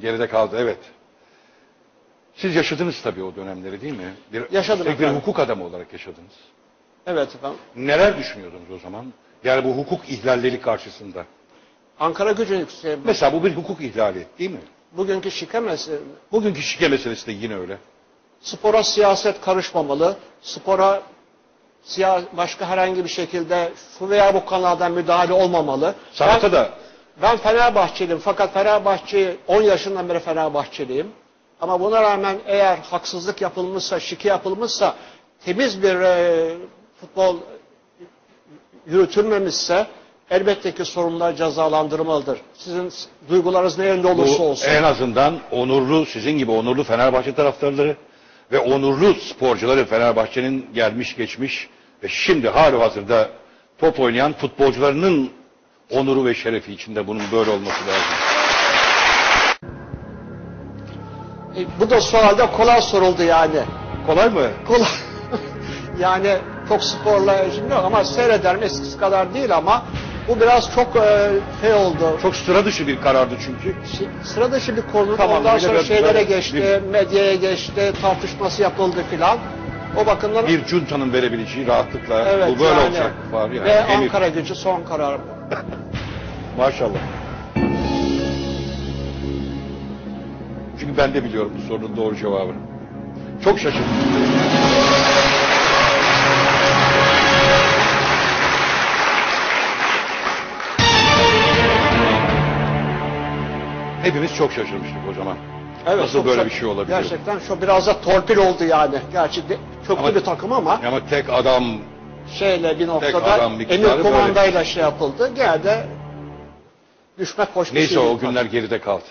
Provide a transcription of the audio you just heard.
Geride kaldı evet. Siz yaşadınız tabii o dönemleri değil mi? Bir, Yaşadım üstelik bir efendim. hukuk adamı olarak yaşadınız. Evet efendim. Neler düşünüyordunuz o zaman? Yani bu hukuk ihlalleri karşısında. Ankara gücü yükseği. Mesela bu bir hukuk ihlali değil mi? Bugünkü şike meselesi. Bugünkü şike meselesi de yine öyle. Spora siyaset karışmamalı. Spora siya başka herhangi bir şekilde şu veya bu kanalda müdahale olmamalı. Sanata ben, da ben Fenerbahçeliyim fakat Fenerbahçe 10 yaşından beri Fenerbahçeliyim. Ama buna rağmen eğer haksızlık yapılmışsa, şike yapılmışsa, temiz bir e, futbol yürütülmemişse elbette ki sorumlular cezalandırılmalıdır. Sizin duygularınız ne yönde olursa bu olsun. en azından onurlu, sizin gibi onurlu Fenerbahçe taraftarları ve onurlu sporcuları Fenerbahçe'nin gelmiş geçmiş ve şimdi hali hazırda top oynayan futbolcularının onuru ve şerefi içinde bunun böyle olması lazım. E, bu da sualde kolay soruldu yani. Kolay mı? Kolay. yani çok sporla işim yok ama seyrederim eskisi kadar değil ama bu biraz çok e, şey oldu. Çok sıra dışı bir karardı çünkü. Sıra dışı bir konu. Tamam, Ondan bir sonra şeylere ben- geçti, medyaya geçti, tartışması yapıldı filan. O bakımdan Bir cuntanın verebileceği rahatlıkla evet, bu böyle yani. olacak var yani. Ve Emir. Ankara gücü son karar. Maşallah. Çünkü ben de biliyorum bu sorunun doğru cevabını. Çok şaşırdım. Hepimiz çok şaşırmıştık o zaman. Evet, Nasıl çok böyle bir şey olabiliyor? Gerçekten şu biraz da torpil oldu yani. Gerçi de, köklü Ama- bir takım ama Ama tek adam şeyle bir noktada emir böyle. kumandayla şey yapıldı. Gene de düşmek hoş bir neyse o günler geride kaldı.